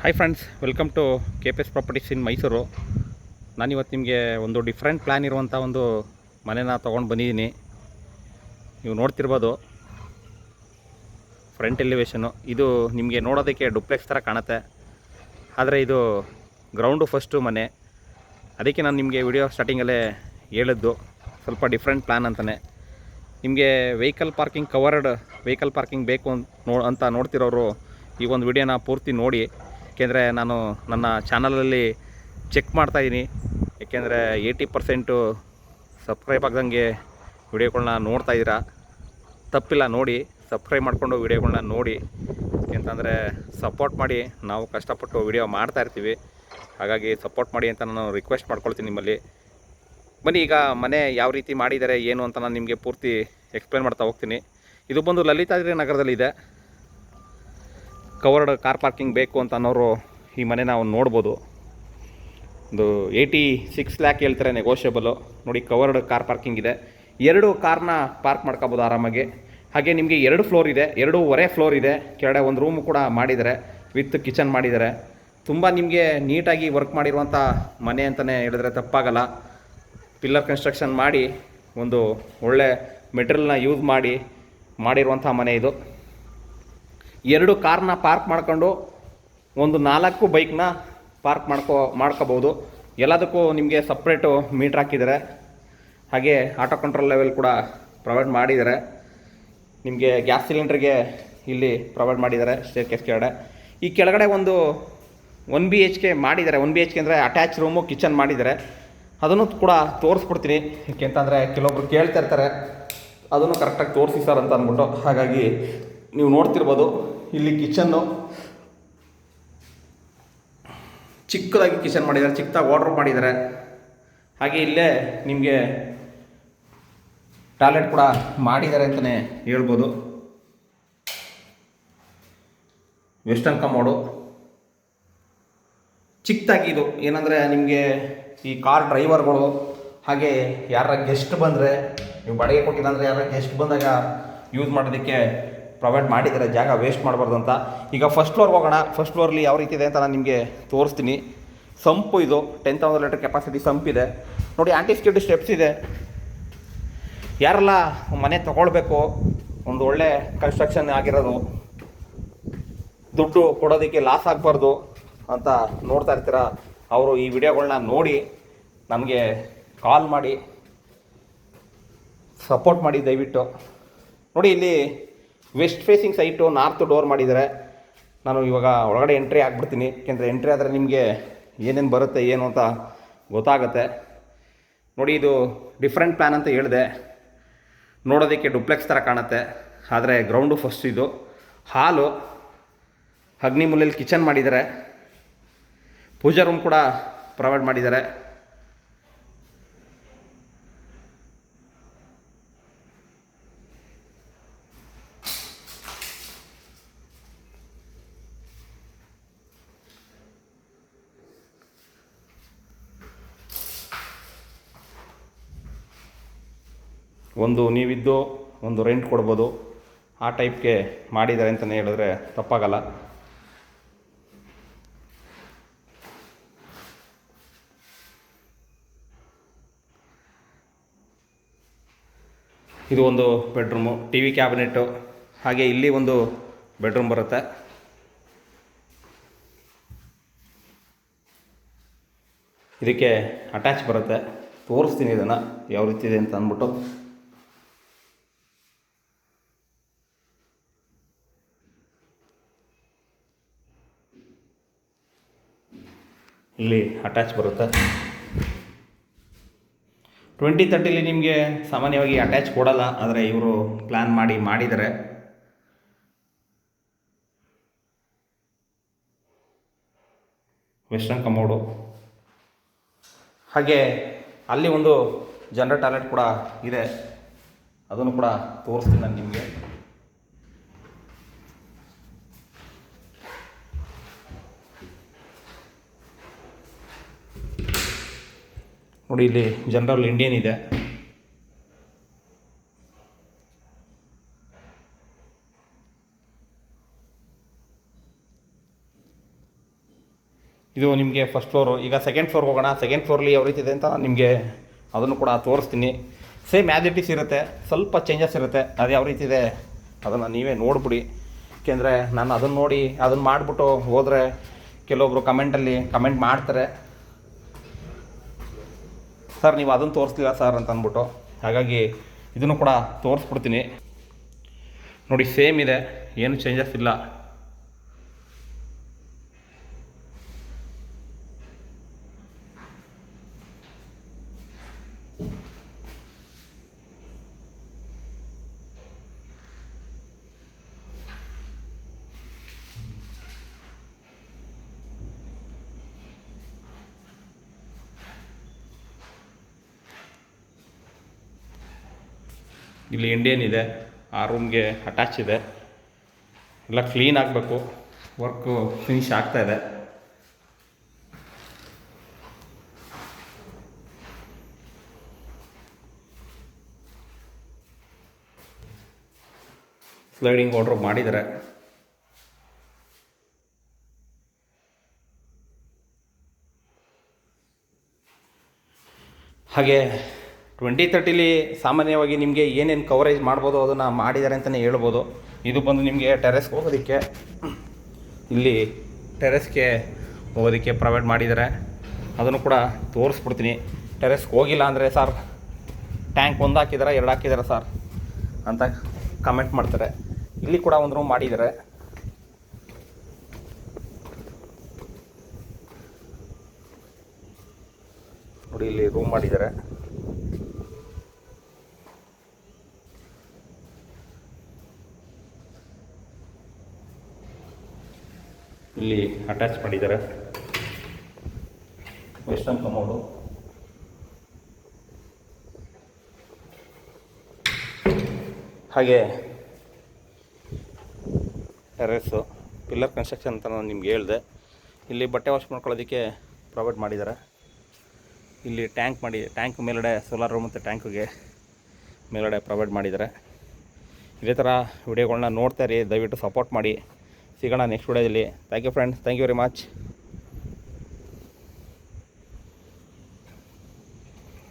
Hi friends welcome to K P S properties in Mysuru ನಾನಿವತ್ತು ನಿಮಗೆ ಒಂದು different plan ಇರುವಂಥ ಒಂದು ಮನೆನ ತೊಗೊಂಡು ಬಂದಿದ್ದೀನಿ. ನೀವು ನೋಡ್ತಿರ್ಬೋದು ಫ್ರಂಟ್ ಎಲಿವೇಶನು ಇದು ನಿಮಗೆ ನೋಡೋದಕ್ಕೆ ಡುಪ್ಲೆಕ್ಸ್ ಥರ ಕಾಣುತ್ತೆ. ಆದರೆ ಇದು ಗ್ರೌಂಡು ಫಸ್ಟು ಮನೆ. ಅದಕ್ಕೆ ನಾನು ನಿಮಗೆ ವಿಡಿಯೋ ಸ್ಟಾರ್ಟಿಂಗಲ್ಲೇ ಹೇಳಿದ್ದು. ಸ್ವಲ್ಪ ಡಿಫ್ರೆಂಟ್ ಪ್ಲ್ಯಾನ್ ಅಂತಲೇ ನಿಮಗೆ vehicle parking covered vehicle parking ಬೇಕು ಅಂತ ಅಂತ ನೋಡ್ತಿರೋರು ಈ ಒಂದು ವಿಡಿಯೋನ ಪೂರ್ತಿ ನೋಡಿ. ಏಕೆಂದರೆ ನಾನು ನನ್ನ ಚಾನಲಲ್ಲಿ ಚೆಕ್ ಮಾಡ್ತಾಯಿದ್ದೀನಿ ಏಕೆಂದರೆ ಏಯ್ಟಿ ಪರ್ಸೆಂಟು ಸಬ್ಸ್ಕ್ರೈಬ್ ಆಗ್ದಂಗೆ ವಿಡಿಯೋಗಳನ್ನ ನೋಡ್ತಾ ಇದ್ದೀರಾ? ತಪ್ಪಿಲ್ಲ, ನೋಡಿ. ಸಬ್ಸ್ಕ್ರೈಬ್ ಮಾಡಿಕೊಂಡು ವಿಡಿಯೋಗಳನ್ನ ನೋಡಿ. ಯಾಕೆಂತಂದರೆ ಸಪೋರ್ಟ್ ಮಾಡಿ ನಾವು ಕಷ್ಟಪಟ್ಟು ವಿಡಿಯೋ ಮಾಡ್ತಾ ಇರ್ತೀವಿ. ಹಾಗಾಗಿ ಸಪೋರ್ಟ್ ಮಾಡಿ ಅಂತ ನಾನು ರಿಕ್ವೆಸ್ಟ್ ಮಾಡ್ಕೊಳ್ತೀನಿ ನಿಮ್ಮಲ್ಲಿ. ಬನ್ನಿ, ಈಗ ಮನೆ ಯಾವ ರೀತಿ ಮಾಡಿದ್ದಾರೆ, ಏನು ಅಂತ ನಾನು ನಿಮಗೆ ಪೂರ್ತಿ ಎಕ್ಸ್ಪ್ಲೇನ್ ಮಾಡ್ತಾ ಹೋಗ್ತೀನಿ. ಇದು ಬಂದು ಲಲಿತಾದ್ರಿ ನಗರದಲ್ಲಿದೆ. ಕವರ್ಡ್ ಕಾರ್ ಪಾರ್ಕಿಂಗ್ ಬೇಕು ಅಂತ ಅನ್ನೋರು ಈ ಮನೆ ನಾವು ನೋಡ್ಬೋದು. ಒಂದು ಏಯ್ಟಿ ಸಿಕ್ಸ್ ಲ್ಯಾಕ್ ಹೇಳ್ತಾರೆ ನೆಗೋಷಿಯಬಲು ನೋಡಿ, ಕವರ್ಡ್ ಕಾರ್ ಪಾರ್ಕಿಂಗ್ ಇದೆ. ಎರಡು ಕಾರ್ನ ಪಾರ್ಕ್ ಮಾಡ್ಕೋಬೋದು ಆರಾಮಾಗಿ. ಹಾಗೆ ನಿಮಗೆ ಎರಡು ಫ್ಲೋರ್ ಇದೆ, ಎರಡೂವರೆ ಫ್ಲೋರ್ ಇದೆ. ಕೆಳಗಡೆ ಒಂದು ರೂಮು ಕೂಡ ಮಾಡಿದ್ದಾರೆ, ವಿತ್ ಕಿಚನ್ ಮಾಡಿದ್ದಾರೆ. ತುಂಬ ನಿಮಗೆ ನೀಟಾಗಿ ವರ್ಕ್ ಮಾಡಿರುವಂಥ ಮನೆ ಅಂತಲೇ ಹೇಳಿದ್ರೆ ತಪ್ಪಾಗಲ್ಲ. ಪಿಲ್ಲರ್ ಕನ್ಸ್ಟ್ರಕ್ಷನ್ ಮಾಡಿ ಒಂದು ಒಳ್ಳೆ ಮೆಟೀರಿಯಲ್ನ ಯೂಸ್ ಮಾಡಿ ಮಾಡಿರುವಂಥ ಮನೆ ಇದು. ಎರಡು ಕಾರ್ನ ಪಾರ್ಕ್ ಮಾಡ್ಕೊಂಡು ಒಂದು ನಾಲ್ಕು ಬೈಕ್ನ ಪಾರ್ಕ್ ಮಾಡ್ಕೋ ಮಾಡ್ಕೋಬೋದು ಎಲ್ಲದಕ್ಕೂ ನಿಮಗೆ ಸಪ್ರೇಟು ಮೀಟ್ರ್ ಹಾಕಿದ್ದಾರೆ. ಹಾಗೆ ಆಟೋ ಕಂಟ್ರೋಲ್ ಲೆವೆಲ್ ಕೂಡ ಪ್ರೊವೈಡ್ ಮಾಡಿದ್ದಾರೆ. ನಿಮಗೆ ಗ್ಯಾಸ್ ಸಿಲಿಂಡ್ರಿಗೆ ಇಲ್ಲಿ ಪ್ರೊವೈಡ್ ಮಾಡಿದ್ದಾರೆ, ಸ್ಟೇರ್ ಕೇಸ್ ಕೆಳಗಡೆ. ಈ ಕೆಳಗಡೆ ಒಂದು ಒನ್ ಬಿ ಎಚ್ ಕೆ ಮಾಡಿದ್ದಾರೆ. ಒನ್ ಬಿ ಎಚ್ ಕೆ ಅಂದರೆ ಅಟ್ಯಾಚ್ ರೂಮು, ಕಿಚನ್ ಮಾಡಿದ್ದಾರೆ. ಅದನ್ನು ಕೂಡ ತೋರಿಸ್ಬಿಡ್ತೀನಿ. ಯಾಕೆಂತಂದರೆ ಕೆಲವೊಬ್ರು ಕೇಳ್ತಾ ಇರ್ತಾರೆ. ಅದನ್ನು ಕರೆಕ್ಟಾಗಿ ತೋರಿಸಿ ಸರ್ ಅಂತ ಅಂದ್ಬಿಟ್ಟು. ಹಾಗಾಗಿ ನೀವು ನೋಡ್ತಿರ್ಬೋದು. ಇಲ್ಲಿ ಕಿಚನ್ನು ಚಿಕ್ಕದಾಗಿ ಕಿಚನ್ ಮಾಡಿದ್ದಾರೆ, ಚಿಕ್ಕದಾಗಿ ವಾರ್ಡ್ರೋಬ್ ಮಾಡಿದ್ದಾರೆ. ಹಾಗೆ ಇಲ್ಲೇ ನಿಮಗೆ ಟಾಯ್ಲೆಟ್ ಕೂಡ ಮಾಡಿದ್ದಾರೆ ಅಂತಲೇ ಹೇಳ್ಬೋದು. ವೆಸ್ಟರ್ನ್ ಕಮೋಡು ಚಿಕ್ಕದಾಗಿ ಇದು. ಏನಂದರೆ ನಿಮಗೆ ಈ ಕಾರ್ ಡ್ರೈವರ್ಗಳು ಹಾಗೆ ಯಾರ ಗೆಸ್ಟ್ ಬಂದರೆ, ನೀವು ಬಾಡಿಗೆ ಕೊಟ್ಟಿಲ್ಲ ಅಂದರೆ ಯಾರ ಗೆಸ್ಟ್ ಬಂದಾಗ ಯೂಸ್ ಮಾಡೋದಕ್ಕೆ ಪ್ರೊವೈಡ್ ಮಾಡಿದ್ದಾರೆ ಜಾಗ ವೇಸ್ಟ್ ಮಾಡಬಾರ್ದು ಅಂತ ಈಗ ಫಸ್ಟ್ ಫ್ಲೋರ್ಗೆ ಹೋಗೋಣ. ಫಸ್ಟ್ ಫ್ಲೋರ್ಲಿ ಯಾವ ರೀತಿ ಇದೆ ಅಂತ ನಾನು ನಿಮಗೆ ತೋರಿಸ್ತೀನಿ. ಸಂಪು ಇದು ten thousand litre capacity sump ಇದೆ. ನೋಡಿ ಆಂಟಿ ಸೆಕ್ಯೂರಿಟಿ ಸ್ಟೆಪ್ಸ್ ಇದೆ. ಯಾರೆಲ್ಲ ಮನೆ ತೊಗೊಳ್ಬೇಕು, ಒಂದು ಒಳ್ಳೆ ಕನ್ಸ್ಟ್ರಕ್ಷನ್ ಆಗಿರೋದು, ದುಡ್ಡು ಕೊಡೋದಕ್ಕೆ ಲಾಸ್ ಆಗಬಾರ್ದು ಅಂತ ನೋಡ್ತಾ ಇರ್ತೀರ, ಅವರು ಈ ವಿಡಿಯೋಗಳನ್ನ ನೋಡಿ, ನಮಗೆ ಕಾಲ್ ಮಾಡಿ ಸಪೋರ್ಟ್ ಮಾಡಿ ದಯವಿಟ್ಟು. ನೋಡಿ, ಇಲ್ಲಿ west facing site north door ಮಾಡಿದ್ದಾರೆ ನಾನು ಇವಾಗ ಒಳಗಡೆ ಎಂಟ್ರಿ ಆಗಿಬಿಡ್ತೀನಿ. ಏಕೆಂದರೆ ಎಂಟ್ರಿ ಆದರೆ ನಿಮಗೆ ಏನೇನು ಬರುತ್ತೆ, ಏನು ಅಂತ ಗೊತ್ತಾಗುತ್ತೆ. ನೋಡಿ, ಇದು ಡಿಫ್ರೆಂಟ್ ಪ್ಲ್ಯಾನ್ ಅಂತ ಹೇಳಿದೆ. ನೋಡೋದಕ್ಕೆ ಡುಪ್ಲೆಕ್ಸ್ ಥರ ಕಾಣುತ್ತೆ. ಆದರೆ ಗ್ರೌಂಡು ಫಸ್ಟ್ ಇದು. ಹಾಲು ಅಗ್ನಿ ಮೂಲೆಯಲ್ಲಿ ಕಿಚನ್ ಮಾಡಿದ್ದಾರೆ ಪೂಜಾ ರೂಮ್ ಕೂಡ ಪ್ರೊವೈಡ್ ಮಾಡಿದ್ದಾರೆ ಒಂದು ನೀವಿದ್ದು ಒಂದು ರೆಂಟ್ ಕೊಡ್ಬೋದು. ಆ ಟೈಪ್ಗೆ ಮಾಡಿದ್ದಾರೆ ಅಂತಲೇ ಹೇಳಿದ್ರೆ ತಪ್ಪಾಗಲ್ಲ. ಇದು ಒಂದು ಬೆಡ್ರೂಮು ಟಿ ವಿ ಕ್ಯಾಬಿನೆಟ್ಟು ಹಾಗೆ ಇಲ್ಲಿ ಒಂದು ಬೆಡ್ರೂಮ್ ಬರುತ್ತೆ. ಇದಕ್ಕೆ ಅಟ್ಯಾಚ್ ಬರುತ್ತೆ. ತೋರಿಸ್ತೀನಿ ಇದನ್ನು, ಯಾವ ರೀತಿ ಇದೆ ಅಂತ ಅಂದ್ಬಿಟ್ಟು. ಇಲ್ಲಿ ಅಟ್ಯಾಚ್ ಬರುತ್ತೆ. ಟ್ವೆಂಟಿ ತರ್ಟಿಲಿ ನಿಮಗೆ ಸಾಮಾನ್ಯವಾಗಿ ಅಟ್ಯಾಚ್ ಕೊಡಲ್ಲ, ಆದರೆ ಇವರು ಪ್ಲ್ಯಾನ್ ಮಾಡಿ ಮಾಡಿದ್ದಾರೆ ವೆಸ್ಟರ್ನ್ ಕಮೋಡು ಹಾಗೆ ಅಲ್ಲಿ ಒಂದು ಜನರಲ್ ಟಾಯ್ಲೆಟ್ ಕೂಡ ಇದೆ. ಅದನ್ನು ಕೂಡ ತೋರಿಸ್ತೀನಿ ನಾನು ನಿಮಗೆ. ನೋಡಿ ಇಲ್ಲಿ ಜನರಲ್ ಇಂಡಿಯನ್ ಇದೆ. ಇದು ನಿಮಗೆ ಫಸ್ಟ್ ಫ್ಲೋರು ಈಗ ಸೆಕೆಂಡ್ ಫ್ಲೋರ್ಗೆ ಹೋಗೋಣ. ಸೆಕೆಂಡ್ ಫ್ಲೋರ್ಲಿ ಯಾವ ರೀತಿ ಇದೆ ಅಂತ ನಿಮಗೆ ಅದನ್ನು ಕೂಡ ತೋರಿಸ್ತೀನಿ. ಸೇಮ್ ಆ್ಯಸ್ ಇರುತ್ತೆ. ಸ್ವಲ್ಪ ಚೇಂಜಸ್ ಇರುತ್ತೆ. ಅದು ಯಾವ ರೀತಿ ಇದೆ ಅದನ್ನು ನೀವೇ ನೋಡ್ಬಿಡಿ. ಏಕೆಂದರೆ ನಾನು ಅದನ್ನು ನೋಡಿ, ಅದನ್ನು ಮಾಡಿಬಿಟ್ಟು ಹೋದರೆ ಕೆಲವೊಬ್ಬರು ಕಮೆಂಟಲ್ಲಿ ಕಮೆಂಟ್ ಮಾಡ್ತಾರೆ. ಸರ್, ನೀವು ಅದನ್ನು ತೋರಿಸ್ಲಿಲ್ಲ ಸರ್ ಅಂತ ಅಂದ್ಬಿಟ್ಟು ಹಾಗಾಗಿ ಇದನ್ನು ಕೂಡ ತೋರಿಸ್ಬಿಡ್ತೀನಿ. ನೋಡಿ, ಸೇಮ್ ಇದೆ, ಏನು ಚೇಂಜಸ್ ಇಲ್ಲ. ಇಲ್ಲಿ ಇಂಡಿಯನ್ ಇದೆ, ಆ ರೂಮ್ಗೆ ಅಟ್ಯಾಚ್ ಇದೆ. ಎಲ್ಲ ಕ್ಲೀನ್ ಆಗಬೇಕು ವರ್ಕು ಫಿನಿಶ್ ಆಗ್ತಾ ಇದೆ. ಸ್ಲೈಡಿಂಗ್ ಆರ್ಡ್ರ್ ಮಾಡಿದ್ದಾರೆ. ಹಾಗೆ ಟ್ವೆಂಟಿ ತರ್ಟಿಲಿ ಸಾಮಾನ್ಯವಾಗಿ ನಿಮಗೆ ಏನೇನು ಕವರೇಜ್ ಮಾಡ್ಬೋದು ಅದನ್ನು ಮಾಡಿದ್ದಾರೆ ಅಂತಲೇ ಹೇಳ್ಬೋದು. ಇದು ಬಂದು ನಿಮಗೆ ಟೆರೆಸ್ಗೆ ಹೋಗೋದಕ್ಕೆ, ಇಲ್ಲಿ ಟೆರೆಸ್ಗೆ ಹೋಗೋದಕ್ಕೆ ಪ್ರೊವೈಡ್ ಮಾಡಿದ್ದಾರೆ ಅದನ್ನು ಕೂಡ ತೋರಿಸ್ಬಿಡ್ತೀನಿ. ಟೆರೆಸ್ಗೆ ಹೋಗಿಲ್ಲ ಅಂದರೆ ಸರ್ ಟ್ಯಾಂಕ್ ಒಂದು ಹಾಕಿದಾರ, ಎರಡು ಹಾಕಿದಾರ ಸರ್ ಅಂತ ಕಮೆಂಟ್ ಮಾಡ್ತಾರೆ. ಇಲ್ಲಿ ಕೂಡ ಒಂದು ರೂಮ್ ಮಾಡಿದ್ದಾರೆ ನೋಡಿ, ಇಲ್ಲಿ ರೂಮ್ ಮಾಡಿದ್ದಾರೆ ಇಲ್ಲಿ ಅಟ್ಯಾಚ್ ಮಾಡಿದ್ದಾರೆ. ವೆಸ್ಟರ್ನ್ ಕಮೋಡು ಹಾಗೆ ಟೆರೆಸ್ಸು ಪಿಲ್ಲರ್ ಕನ್ಸ್ಟ್ರಕ್ಷನ್ ಅಂತ ನಾನು ನಿಮ್ಗೆ ಹೇಳಿದೆ. ಇಲ್ಲಿ ಬಟ್ಟೆ ವಾಶ್ ಮಾಡ್ಕೊಳ್ಳೋದಕ್ಕೆ ಪ್ರೊವೈಡ್ ಮಾಡಿದ್ದಾರೆ. ಇಲ್ಲಿ ಟ್ಯಾಂಕ್ ಮಾಡಿ ಟ್ಯಾಂಕ್ ಮೇಲಡೆ ಸೋಲಾರ್ ರೂಮ್ ಮತ್ತು ಟ್ಯಾಂಕಿಗೆ ಮೇಲಡೆ ಪ್ರೊವೈಡ್ ಮಾಡಿದ್ದಾರೆ. ಇದೇ ಥರ ವಿಡಿಯೋಗಳನ್ನ ನೋಡ್ತಾ ಇರಿ, ದಯವಿಟ್ಟು ಸಪೋರ್ಟ್ ಮಾಡಿ. ಸಿಗೋಣ ನೆಕ್ಸ್ಟ್ ವಿಡಿಯೋದಲ್ಲಿ thank you friends thank you very much